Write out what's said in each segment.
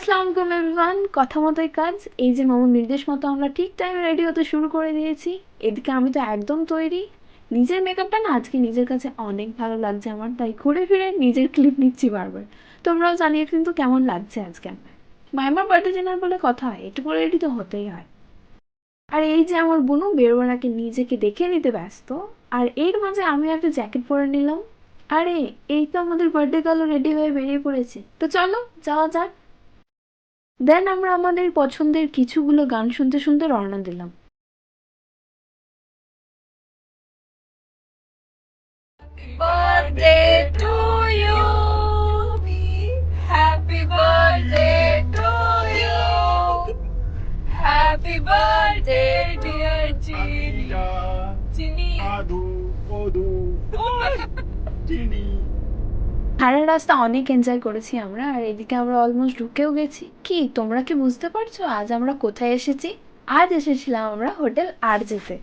আসসালামু আলাইকুম এভরিওয়ান কথা মতোই কাজ। এই যে মামুর নির্দেশ মতো আমরা ঠিক টাইমে রেডি হতে শুরু করে দিয়েছি। এদিকে আমি তো একদম তৈরি। নিজের মেকআপটা না আজকে নিজের কাছে অনেক ভালো লাগছে আমার, তাই ঘুরে ফিরে নিজের ক্লিপ নিচ্ছি বারবার। তোমরাও জানিয়ে কিন্তু কেমন লাগছে আজকে মাইমার বার্থডে ডিনার বলে কথা হয়, একটু রেডি তো হতেই হয়। আর এই যে আমার বোনু বেরোবার আগে নিজেকে দেখে নিতে ব্যস্ত, আর এর মাঝে আমি একটা জ্যাকেট পরে নিলাম। আরে, এই তো আমাদের বার্থডে গার্লও রেডি হয়ে বেরিয়ে পড়েছে। তো চলো, যাওয়া যাক। দেন আমরা আমাদের পছন্দের কিছুগুলো গান শুনতে শুনতে রওনা দিলাম birthday to you. Happy birthday to you. Happy birthday, dear Chini. Chini. আদু কদু চিনি সারা রাস্তা অনেক এনজয় করেছি আমরা, আর এদিকে আমরা অলমোস্ট ঢুকেও গেছি। কি, তোমরা কি বুঝতে পারছ? আজ আমরা কোথায় এসেছি? আজ এসেছিলাম আমরা হোটেল আরজেতে।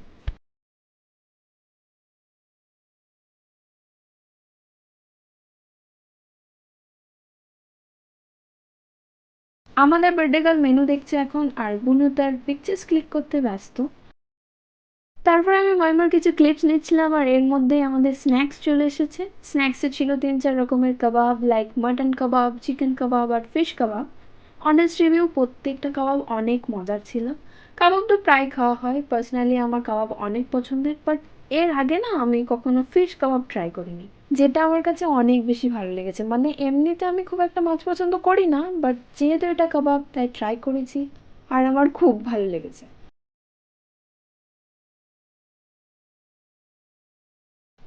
আমাদের বার্থডে গার্ল মেনু দেখছে এখন, আর বুনু তার পিকচার্স ক্লিক করতে ব্যস্ত। তারপর আমি ময়মার কিছু ক্লিপস নিচ্ছিলাম আর এর মধ্যেই আমাদের স্ন্যাক্স চলে এসেছে। স্ন্যাক্সে ছিল তিন চার রকমের kebab like mutton kebab chicken kebab আর ফিশ কাবাব অনেস্ট রিভিউ প্রত্যেকটা কাবাব অনেক মজার ছিল। কাবাব তো প্রায় খাওয়া হয়। পার্সোনালি আমার কাবাব অনেক পছন্দের বাট এর আগে না আমি কখনো ফিশ কাবাব ট্রাই করিনি, যেটা আমার কাছে অনেক বেশি ভালো লেগেছে। মানে এমনিতে আমি খুব একটা মাছ পছন্দ করি না বাট যেহেতু এটা কাবাব তাই ট্রাই করেছি। আর আমার খুব ভালো লেগেছে।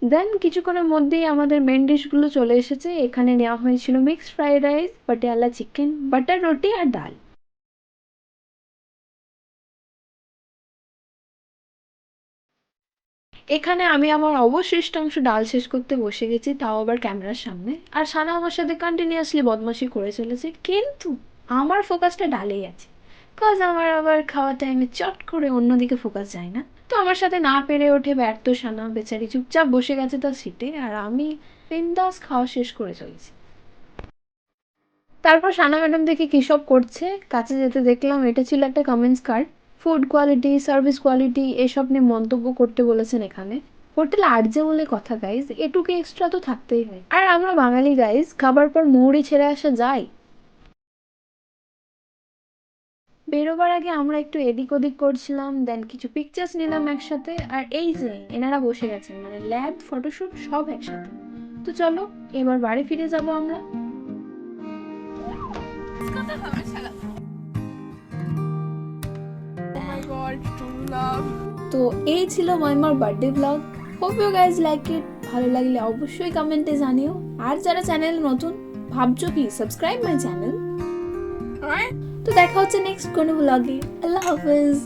দেন কিছুক্ষণের মধ্যেই আমাদের মেন ডিশগুলো চলে এসেছে। এখানে নেওয়া হয়েছিল mixed fried rice Patiala chicken butter রুটি আর ডাল। এখানে আমি আমার অবশিষ্টাংশ ডাল শেষ করতে বসে গেছি, তাও আবার ক্যামেরার সামনে। আর সানা আমার সাথে কন্টিনিউয়াসলি বদমাশি করে চলেছে। কিন্তু আমার ফোকাসটা ডালেই আছে। কজ আমার আবার খাওয়ার টাইমে চট করে অন্যদিকে ফোকাস যায় না। তো আমার সাথে না পেরে ওঠে ব্যর্থ সানা। বেচারি চুপচাপ বসে গেছে তার সিটে আর আমি বিন্দাস খাওয়া শেষ করে চলেছি। তারপর সানা ম্যাডাম দেখে কী সব করছে? কাছে যেতে দেখলাম এটা ছিল একটা comments card food quality service quality এসব নিয়ে মন্তব্য করতে বলেছেন এখানে। হোটেল আর্জে বলে কথা গাইজ এটুকু এক্সট্রা তো থাকতেই হয়। আর আমরা বাঙালি গাইজ খাবার পর মৌরি ছেড়ে আসা যায়? বেরোবার আগে আমরা একটু এদিক ওদিক করছিলাম দেন কিছু পিকচার্স নিলাম একসাথে, আর এই যে এনারা বসে গেছেন মানে ল্যাব ফটোশুট সব একসাথে। তো চলো, এবার বাড়ি ফিরে যাব আমরা. তো এই ছিল মাইমার birthday vlog hope you guys like it ভালো লাগলে অবশ্যই কমেন্টে জানিও। আর যারা চ্যানেল নতুন, ভাবছ কি সাবস্ক্রাইব মাই চ্যানেল? তো দেখা হচ্ছে নেক্সট কোনো ব্লগে আল্লাহ হাফেজ।